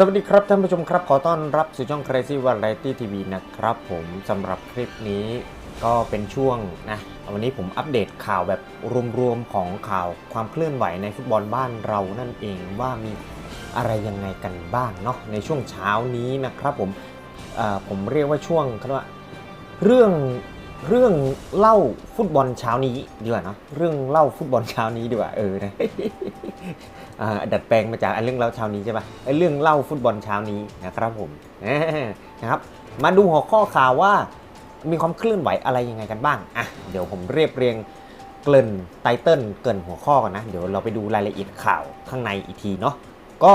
สวัสดีครับท่านผู้ชมครับ ขอต้อนรับสู่ช่อง Crazy Variety TV นะครับผมสำหรับคลิปนี้ก็เป็นช่วงนะวันนี้ผมอัปเดตข่าวแบบรวมๆของข่าวความเคลื่อนไหวในฟุตบอลบ้านเรานั่นเองว่ามีอะไรยังไงกันบ้างเนาะในช่วงเช้านี้นะครับผมผมเรียกว่าช่วงเขาว่าเรื่องเรื่องเล่าฟุตบอลเช้านี้ดีกว่าเนาะเรื่องเล่าฟุตบอลเช้านี้ดีกว่าเออนะอ่า ดัดแปลงมาจากเรื่องเล่าเช้านี้ใช่ปะไอ้เรื่องเล่าฟุตบอลเช้านี้นะครับผมนะครับ มาดูหัวข้อข่าวว่ามีความเคลื่อนไหวอะไรยังไงกันบ้างอะเดี๋ยวผมเรียบเรียงเกริ่นไตเติลเกริ่นหัวข้อกันนะ เดี๋ยวเราไปดูรายละเอียดข่าวข้างในอีกทีเนาะก็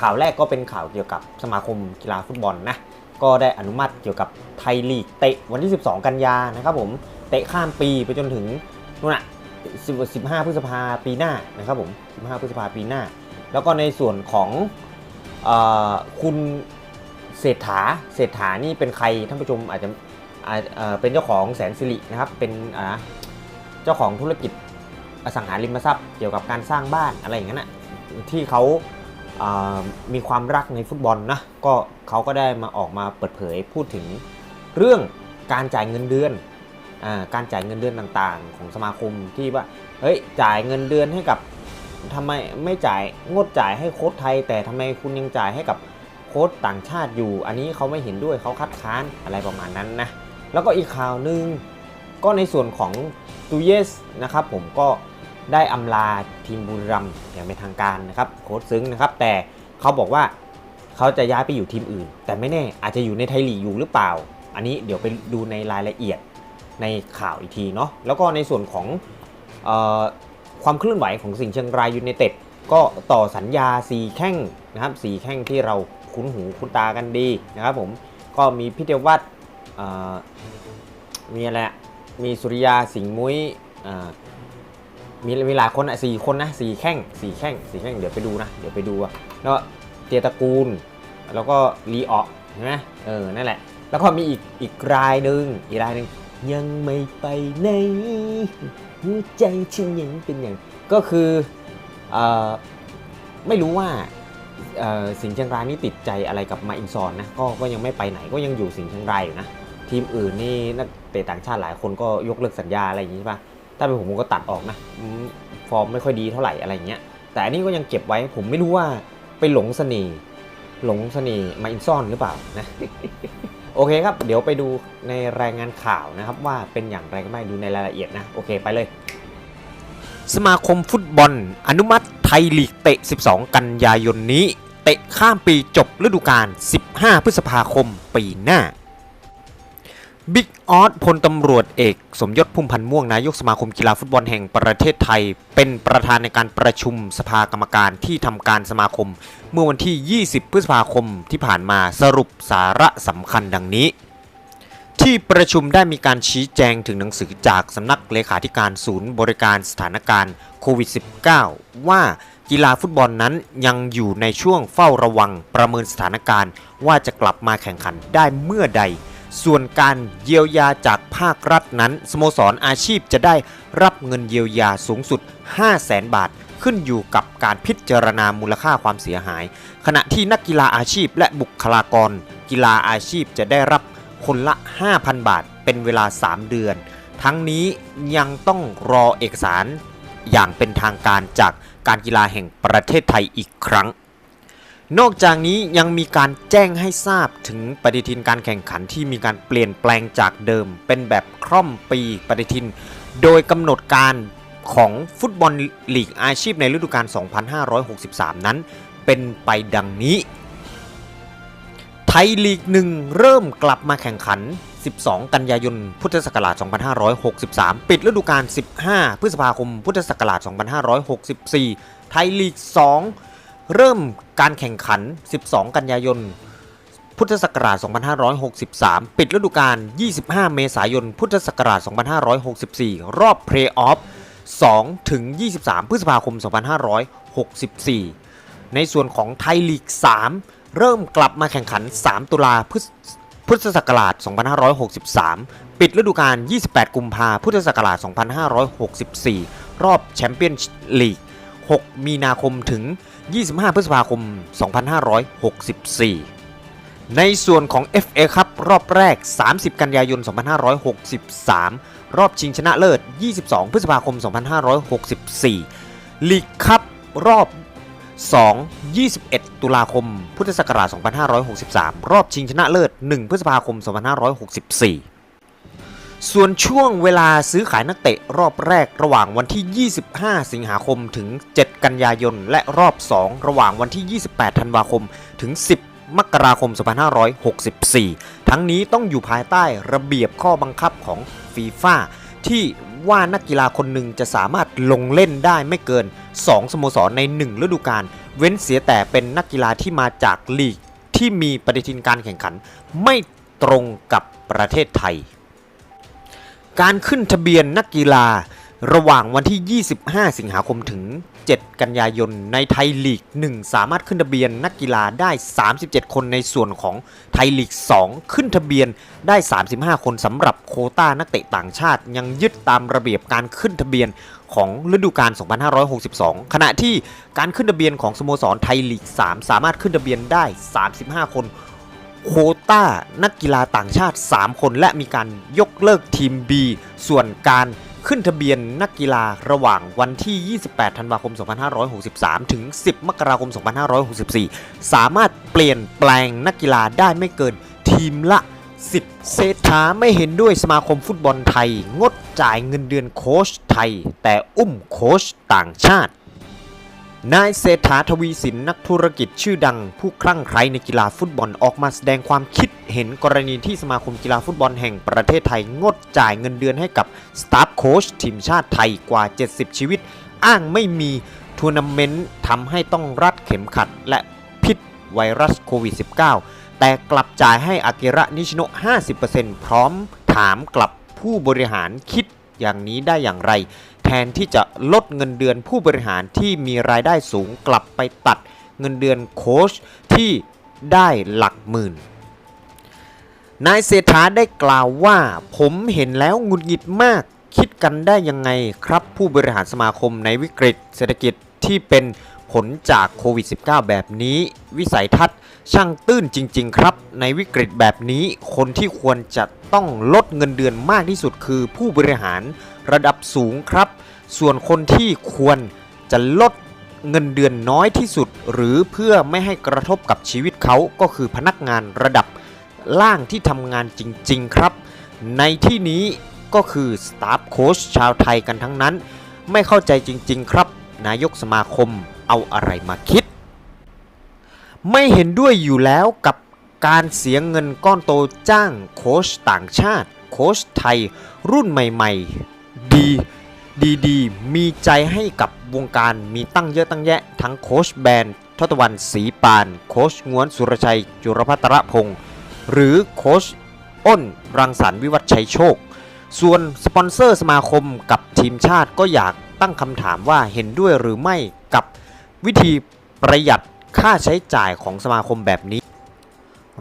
ข่าวแรกก็เป็นข่าวเกี่ยวกับสมาคมกีฬาฟุตบอลนะก็ได้อนุมัติเกี่ยวกับไทยลีกเตะวันที่ 12 กันยานะครับผมเตะข้ามปีไปจนถึงนู่นน่ะ 15 พฤษภาปีหน้านะครับผม 15 พฤษภาปีหน้า แล้วก็ในส่วนของอคุณเศรษฐาเศรษฐานี่เป็นใครท่านผู้ชมอาจจะเป็นเจ้าของแสนสิรินะครับ เป็นเจ้าของธุรกิจอสังหาริมทรัพย์เกี่ยวกับการสร้างบ้านอะไรอย่างนั้นนะที่เขาอ่ามีความรักในฟุตบอลนะก็เขาก็ได้มาออกมาเปิดเผยพูดถึงเรื่องการจ่ายเงินเดือน การจ่ายเงินเดือนต่างๆ ของสมาคมที่ว่าเฮ้ยจ่ายเงินเดือนให้กับทำไมไม่จ่ายงดจ่ายให้โค้ชไทย แต่ทำไมคุณยังจ่ายให้กับโค้ชต่างชาติอยู่ อันนี้เขาไม่เห็นด้วยเขาคัดค้านอะไรประมาณนั้นนะแล้วก็อีกข่าวหนึ่งก็ในส่วนของตูเยสนะครับผมก็ได้อำลาทีมบุรีรัมย์อย่างเป็นทางการนะครับโค้ชซึ้งนะครับ แต่เขาบอกว่าเขาจะย้ายไปอยู่ทีมอื่น แต่ไม่แน่อาจจะอยู่ในไทยลีกอยู่หรือเปล่า อันนี้เดี๋ยวไปดูในรายละเอียด ในข่าวอีกทีเนาะแล้วก็ในส่วนของออความเคลื่อนไหวของสิงเชียงรายยูไนเต็ดก็ต่อสัญญา 4 แข้งนะครับสีแข้งที่เราคุ้นหูคุ้นตากันดีนะครับผมก็มีพิเทวัตมีอะไรมีสุริยาสิงห์มุ้ยมีมีหลายคนอะสี่คนนะสี่แข้งสี่แข้งสี่แข้งเดี๋ยวไปดูนะเดี๋ยวไปดูแล้วเจยตะกูล แล้วก็ลีออกใช่ไหมเออนั่นแหละ แล้วก็มีอีกอีกรายหนึ่งอีกรายหนึ่ง ยังไม่ไปไหนหัวใจฉันยังเป็นอย่างก็คืออไม่รู้ว่าเอ่อสิงห์เชียงรายนี่ติดใจอะไรกับมาอินซอนนะก็ก็ยังไม่ไปไหนก็ยังอยู่สิงห์เชียงรายอยู่นะทีมอื่นนี่นักเตะต่างชาติหลายคนก็ยกเลิกสัญญาอะไรอย่างนี้ใช่ปะถ้าเป็นผมผมก็ตัดออกนะฟอร์มไม่ค่อยดีเท่าไหร่อะไรอย่างเงี้ยแต่อันนี้ก็ยังเก็บไว้ผมไม่รู้ว่าไปหลงเสน่ห์หลงเสน่ห์มาอินซอนหรือเปล่านะ โอเคครับ เดี๋ยวไปดูในรายงานข่าวนะครับ ว่าเป็นอย่างไรก็ไม่ดูในรายละเอียดนะ โอเคไปเลย สมาคมฟุตบอล อนุมัติไทยลีกเตะ 12 กันยายนนี้ เตะข้ามปีจบฤดูกาล 15 พฤษภาคมปีหน้า บิ๊กออสพลตำรวจเอก สมยศพุ่มพันธ์ม่วง นายกสมาคมกีฬาฟุตบอลแห่งประเทศไทย เป็นประธานในการประชุมสภากรรมการที่ทำการสมาคม เมื่อวันที่ 20 พฤษภาคมที่ผ่านมาสรุปสาระสำคัญดังนี้ ที่ประชุมได้มีการชี้แจงถึงหนังสือจากสำนักเลขาธิการศูนย์บริการสถานการณ์โควิด -19 ว่ากีฬาฟุตบอลนั้นยังอยู่ในช่วงเฝ้าระวังประเมินสถานการณ์ ว่าจะกลับมาแข่งขันได้เมื่อใด ส่วนการเยียวยาจากภาครัฐนั้น สโมสรอาชีพจะได้รับเงินเยียวยาสูงสุด 5 0 0แสนบาท ขึ้นอยู่กับการพิจารณามูลค่าความเสียหาย ขณะที่นักกีฬาอาชีพและบุคลากร กีฬาอาชีพจะได้รับคนละ 5,000 บาท เป็นเวลา 3 เดือน ทั้งนี้ยังต้องรอเอกสารอย่างเป็นทางการจากการกีฬาแห่งประเทศไทยอีกครั้ง นอกจากนี้ยังมีการแจ้งให้ทราบถึงปฏิทินการแข่งขันที่มีการเปลี่ยนแปลงจากเดิม เป็นแบบคร่อมปีปฏิทิน โดยกำหนดการของฟุตบอลลีกอาชีพในฤดูกาล 2563 นั้น เป็นไปดังนี้ ไทยลีกหนึ่งเริ่มกลับมาแข่งขัน 12 กันยายน พุทธศักราช 2563 ปิดฤดูกาล 15 พฤษภาคม พุทธศักราช 2564 ไทยลีก 2 เริ่มการแข่งขัน 12 กันยายน พุทธศักราช 2563 ปิดฤดูกาล 25 เมษายน พุทธศักราช 2564 รอบเพลย์ออฟ 2 ถึง 23 พฤษภาคม 2564 ในส่วนของไทยลีก 3 เริ่มกลับมาแข่งขัน 3 ตุลาพุทธศักราช 2563 ปิดฤดูกาล 28 กุมภาพุทธศักราช 2564 รอบแชมเปี้ยนลีก 6 มีนาคมถึง 25 พฤษภาคม 2564 ในส่วนของ FA ครับรอบแรก 30 กันยายน 2563 รอบชิงชนะเลิศ 22 พฤษภาคม 2564 ลีกคัพรอบ 2 21 ตุลาคม พุทธศักราช 2563 รอบชิงชนะเลิศ 1 พฤษภาคม 2564 ส่วนช่วงเวลาซื้อขายนักเตะรอบแรกระหว่างวันที่ 25 สิงหาคมถึง 7 กันยายน และรอบ 2 ระหว่างวันที่ 28 ธันวาคมถึง 10 มกราคม 2564 ทั้งนี้ต้องอยู่ภายใต้ระเบียบข้อบังคับของฟีฟ่าที่ว่านักกีฬาคนหนึ่งจะสามารถลงเล่นได้ไม่เกิน 2 สโมสรใน 1 ฤดูกาลเว้นเสียแต่เป็นนักกีฬาที่มาจากลีกที่มีปฏิทินการแข่งขัน ไม่ตรงกับประเทศไทย การขึ้นทะเบียนนักกีฬาระหว่างวันที่ 25 สิงหาคมถึง 7 กันยายน ในไทยลีก 1 สามารถขึ้นทะเบียนนักกีฬาได้ 37 คนในส่วนของไทยลีก 2 ขึ้นทะเบียนได้ 35 คนสำหรับโคต้านักเตะต่างชาติ ยังยึดตามระเบียบการขึ้นทะเบียนของฤดูกาล 2562 ขณะที่การขึ้นทะเบียนของสโมสรไทยลีก 3 สามารถขึ้นทะเบียนได้ 35 คน โคต้านักกีฬาต่างชาติ 3 คนและมีการยกเลิกทีม B ส่วนการขึ้นทะเบียนนักกีฬาระหว่างวันที่ 28 ธันวาคม 2563 ถึง 10 มกราคม 2564 สามารถเปลี่ยนแปลงนักกีฬาได้ไม่เกินทีมละ 10 เศรษฐาไม่เห็นด้วยสมาคมฟุตบอลไทย งดจ่ายเงินเดือนโค้ชไทย แต่อุ้มโค้ชต่างชาติ นายเศรษฐาทวีสินนักธุรกิจชื่อดัง ผู้คลั่งไคล้ในกีฬาฟุตบอลออกมาแสดงความคิดเห็นกรณีที่สมาคมกีฬาฟุตบอลแห่งประเทศไทยงดจ่ายเงินเดือนให้กับสตาฟโค้ชทีมชาติไทยกว่า 70 ชีวิต อ้างไม่มีทัวร์นาเมนต์ทำให้ต้องรัดเข็มขัดและพิษไวรัสโควิด -19 แต่กลับจ่ายให้อากิระนิชิโนะ 50%พร้อมถามกลับผู้บริหารคิดอย่างนี้ได้อย่างไร แทนที่จะลดเงินเดือนผู้บริหารที่มีรายได้สูงกลับไปตัดเงินเดือนโค้ชที่ได้หลักหมื่น นายเศรษฐาได้กล่าวว่า ผมเห็นแล้วหงุดหงิดมาก คิดกันได้ยังไงครับผู้บริหารสมาคมในวิกฤตเศรษฐกิจที่เป็นผลจากโควิด -19 แบบนี้ วิสัยทัศน์ช่างตื้นจริง ๆ ครับ ในวิกฤตแบบนี้ คนที่ควรจะต้องลดเงินเดือนมากที่สุดคือผู้บริหาร ระดับสูงครับ ส่วนคนที่ควรจะลดเงินเดือนน้อยที่สุด หรือเพื่อไม่ให้กระทบกับชีวิตเขาก็คือพนักงานระดับล่างที่ทำงานจริง ๆ ครับ ในที่นี้ก็คือสตาฟโค้ชชาวไทยกันทั้งนั้น ไม่เข้าใจจริง ๆ ครับ นายกสมาคมเอาอะไรมาคิด ไม่เห็นด้วยอยู่แล้วกับการเสียเงินก้อนโตจ้างโค้ชต่างชาติ โค้ชไทยรุ่นใหม่ ๆ ดีดีดีมีใจให้กับวงการมีตั้งเยอะตั้งแยะ ทั้งโคชแบนทศตวรรณศรีปาน โคชง้วนสุรชัย จุรพัตรพงศ์หรือโคชอ้น รังสรรค์วิวัฒชัยโชค ส่วนสปอนเซอร์สมาคมกับทีมชาติก็อยากตั้งคำถามว่าเห็นด้วยหรือไม่กับวิธีประหยัดค่าใช้จ่ายของสมาคมแบบนี้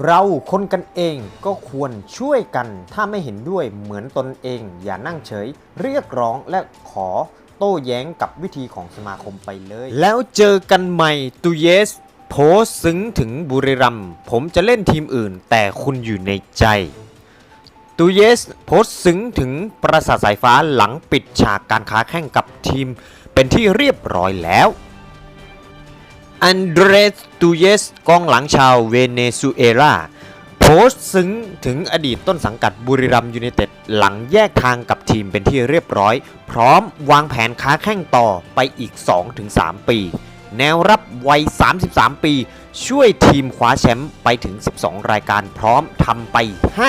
เราคนกันเองก็ควรช่วยกันถ้าไม่เห็นด้วยเหมือนตนเอง อย่านั่งเฉย เรียกร้องและขอโต้แย้งกับวิธีของสมาคมไปเลย แล้วเจอกันใหม่ตูเยส โพสซึ้งถึงบุรีรัมผมจะเล่นทีมอื่น แต่คุณอยู่ในใจตูเยส โพสซึ้งถึงปราสาทสายฟ้าหลังปิดฉากการค้าแข่งกับทีม เป็นที่เรียบร้อยแล้ว อันเดรสตูเยสกองหลังชาวเวเนซุเอลาโพสต์ซึ้งถึงอดีตต้นสังกัดบุรีรัมยูไนเต็ดหลังแยกทางกับทีมเป็นที่เรียบร้อย พร้อมวางแผนค้าแข่งต่อไปอีก 2-3 ปี แนวรับวัย 33 ปี ช่วยทีมคว้าแชมป์ไปถึง 12 รายการพร้อมทำไป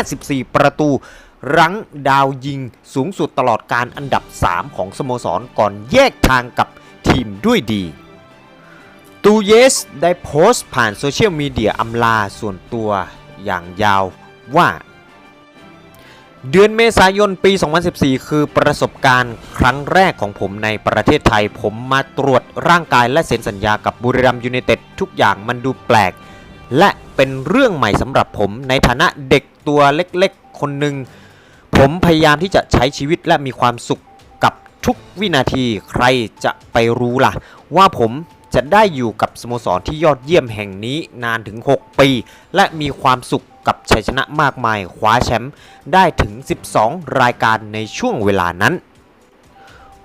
54 ประตู รั้งดาวยิงสูงสุดตลอดการอันดับ 3 ของสโมสรก่อนแยกทางกับทีมด้วยดี ตูเยสได้โพสต์ผ่านโซเชียลมีเดียอำลาส่วนตัวอย่างยาวว่า เดือนเมษายนปี 2014 คือประสบการณ์ครั้งแรกของผมในประเทศไทย ผมมาตรวจร่างกายและเซ็นสัญญากับบุรีรัมยูไนเต็ดทุกอย่างมันดูแปลก และเป็นเรื่องใหม่สำหรับผมในฐานะเด็กตัวเล็กๆ คนหนึ่ง ผมพยายามที่จะใช้ชีวิตและมีความสุขกับทุกวินาทีใครจะไปรู้ล่ะ ว่าผม จะได้อยู่กับสโมสรที่ยอดเยี่ยมแห่งนี้นานถึง 6 ปี และมีความสุขกับชัยชนะมากมายคว้าแชมป์ได้ถึง 12 รายการในช่วงเวลานั้น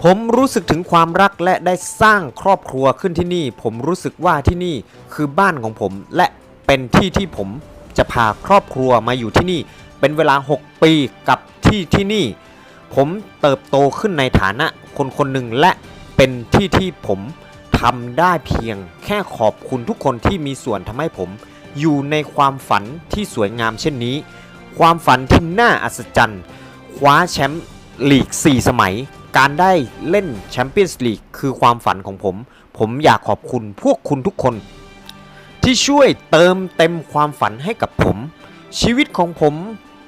ผมรู้สึกถึงความรักและได้สร้างครอบครัวขึ้นที่นี่ ผมรู้สึกว่าที่นี่คือบ้านของผมและเป็นที่ที่ผมจะพาครอบครัวมาอยู่ที่นี่ เป็นเวลา 6 ปีกับที่ที่นี่ ผมเติบโตขึ้นในฐานะคนคนหนึ่งและเป็นที่ที่ผม ทำได้เพียง แค่ขอบคุณทุกคนที่มีส่วนทำให้ผม อยู่ในความฝันที่สวยงามเช่นนี้ ความฝันที่น่าอัศจรรย์คว้าแชมป์ลีก 4 สมัย การได้เล่นแชมเปี้ยนส์ลีกคือความฝันของผม ผมอยากขอบคุณพวกคุณทุกคน ที่ช่วยเติมเต็มความฝันให้กับผม ชีวิตของผม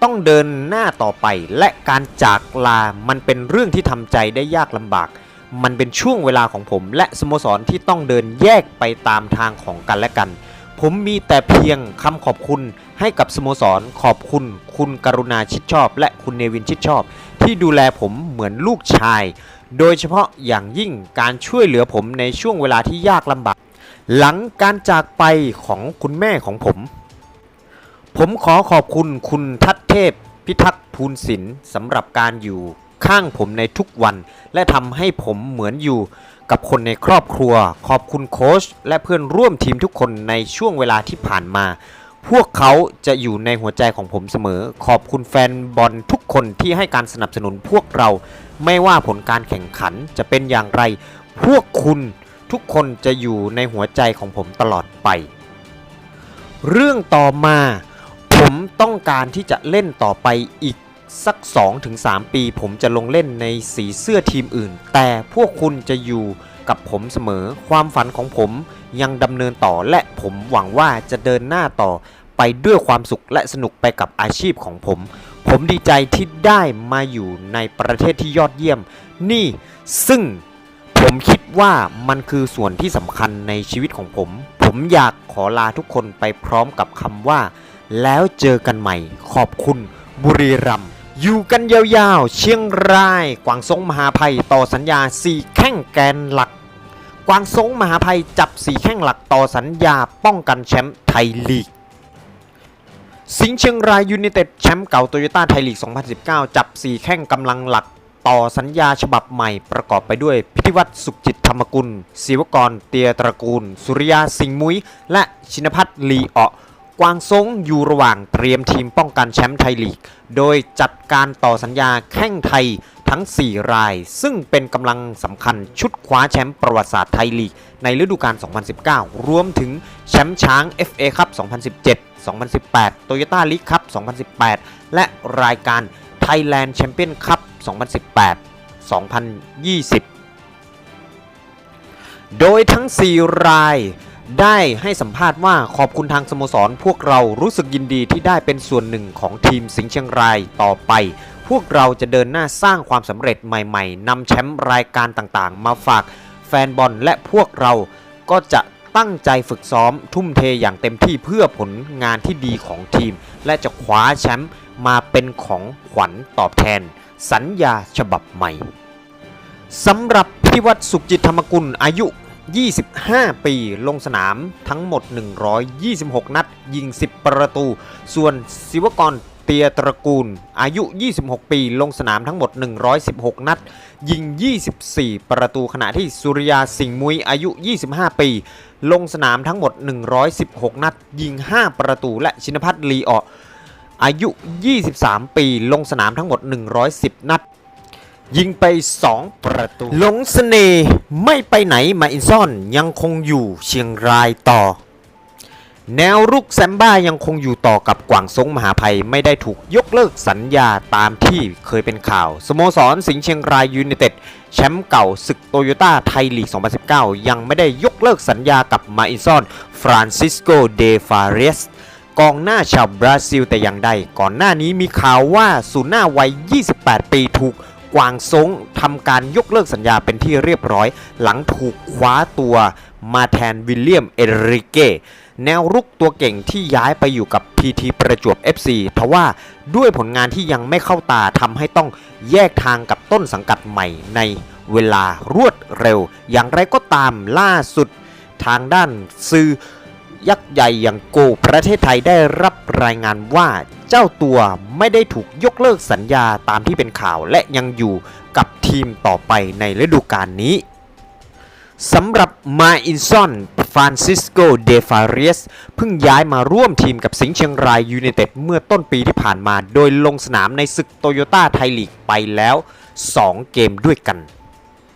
ต้องเดินหน้าต่อไป และการจากลามันเป็นเรื่องที่ทำใจได้ยากลำบาก มันเป็นช่วงเวลาของผม และสโมสรที่ต้องเดินแยกไปตามทางของกันและกัน ผมมีแต่เพียงคำขอบคุณให้กับสโมสร ขอบคุณ คุณกรุณาชิดชอบ และคุณเนวินชิดชอบ ที่ดูแลผมเหมือนลูกชาย โดยเฉพาะอย่างยิ่งการช่วยเหลือผมในช่วงเวลาที่ยากลำบาก หลังการจากไปของคุณแม่ของผม ผมขอขอบคุณคุณทัศเทพพิทักษ์ภูลศิลป์สำหรับการอยู่ ข้างผมในทุกวัน และทำให้ผมเหมือนอยู่กับคนในครอบครัว ขอบคุณโค้ชและเพื่อนร่วมทีมทุกคนในช่วงเวลาที่ผ่านมา พวกเขาจะอยู่ในหัวใจของผมเสมอ ขอบคุณแฟนบอลทุกคนที่ให้การสนับสนุนพวกเรา ไม่ว่าผลการแข่งขันจะเป็นอย่างไร พวกคุณทุกคนจะอยู่ในหัวใจของผมตลอดไป เรื่องต่อมา ผมต้องการที่จะเล่นต่อไปอีก สัก 2-3 ปี ผมจะลงเล่นในสีเสื้อทีมอื่น แต่พวกคุณจะอยู่กับผมเสมอ ความฝันของผมยังดำเนินต่อและผมหวังว่าจะเดินหน้าต่อไปด้วยความสุขและสนุกไปกับอาชีพของผม ผมดีใจที่ได้มาอยู่ในประเทศที่ยอดเยี่ยม นี่ซึ่งผมคิดว่ามันคือส่วนที่สำคัญในชีวิตของผม ผมอยากขอลาทุกคนไปพร้อมกับคำว่า แล้วเจอกันใหม่ ขอบคุณบุรีรัมย์ อยู่กันยาวๆ เชียงราย กวางซงมหาภัยต่อสัญญา4แข้งแกนหลัก กวางซงมหาภัยจับ4แข้งหลักต่อสัญญาป้องกันแชมป์ไทยลีก สิงห์เชียงรายยูไนเต็ดแชมป์เก่าโตโยต้าไทยลีก 2019 จับ4แข้งกำลังหลักต่อสัญญาฉบับใหม่ประกอบไปด้วย พิธิวัตรสุขจิตธรรมกุลศิวกร เตียตระกูล สุริยาสิงห์มุ้ย และชินพัฒน์ลีเอะ กวางซงอยู่ระหว่างเตรียมทีมป้องกันแชมป์ไทยลีก โดยจัดการต่อสัญญาแข้งไทยทั้ง 4 ราย ซึ่งเป็นกำลังสำคัญชุดคว้าแชมป์ประวัติศาสตร์ไทยลีก ในฤดูกาล 2019 รวมถึงแชมป์ช้าง FA ครับ 2017 2018 Toyota League ครับ 2018 และรายการ Thailand Champion Cup 2018 2020 โดยทั้ง 4 ราย ได้ให้สัมภาษณ์ว่าขอบคุณทางสโมสร พวกเรารู้สึกยินดีที่ได้เป็นส่วนหนึ่งของทีมสิงห์เชียงรายต่อไป พวกเราจะเดินหน้าสร้างความสำเร็จใหม่ๆนำแชมป์รายการต่างๆ มาฝากแฟนบอลและพวกเราก็จะตั้งใจฝึกซ้อมทุ่มเทอย่างเต็มที่เพื่อผลงานที่ดีของทีม และจะคว้าแชมป์มาเป็นของขวัญตอบแทน สัญญาฉบับใหม่สำหรับพิวัตรสุขจิตธรรมกุลอายุ 25 ปี ลงสนามทั้งหมด 126 นัด ยิง 10 ประตู ส่วนศิวกรเตียตระกูล อายุ 26 ปี ลงสนามทั้งหมด 116 นัด ยิง 24 ประตูขณะที่สุริยาสิงห์มุยอายุ 25 ปี ลงสนามทั้งหมด 116 นัด ยิง 5 ประตู และชินพัฒน์ลีอออายุ 23 ปี ลงสนามทั้งหมด 110 นัด ยิงไป 2 ประตู หลงเสน่ห์ไม่ไปไหนมาอินซ่อนยังคงอยู่เชียงรายต่อ แนวรุกแซมบ้ายังคงอยู่ต่อกับกวางซงมหาภัยไม่ได้ถูกยกเลิกสัญญาตามที่เคยเป็นข่าว สโมสรสิงห์เชียงรายยูไนเต็ดแชมป์เก่าศึกโตโยต้าไทยลีก 2019 ยังไม่ได้ยกเลิกสัญญากับมาอินซอน ฟรานซิสโก เดฟาเรสกองหน้าชาวบราซิลแต่อย่างใด ก่อนหน้านี้มีข่าวว่าศูนย์หน้าวัย 28 ปีถูก กวางซงทำการยกเลิกสัญญาเป็นที่เรียบร้อย หลังถูกคว้าตัวมาแทนวิลเลียมเอริเกแนวรุกตัวเก่งที่ย้ายไปอยู่กับ PT ประจวบ FC ทว่าด้วยผลงานที่ยังไม่เข้าตาทำให้ต้องแยกทางกับต้นสังกัดใหม่ในเวลารวดเร็ว อย่างไรก็ตามล่าสุดทางด้านสื่อยักษ์ใหญ่อย่างโกประเทศไทยได้รับรายงานว่า เจ้าตัวไม่ได้ถูกยกเลิกสัญญาตามที่เป็นข่าวและยังอยู่กับทีมต่อไปในฤดูกาลนี้สำหรับมาอินซอน ฟรานซิสโก เดฟาเรียส เพิ่งย้ายมาร่วมทีมกับสิงห์เชียงรายยูไนเต็ดเมื่อต้นปีที่ผ่านมา โดยลงสนามในศึกโตโยต้าไทยลีกไปแล้ว 2 เกมด้วยกัน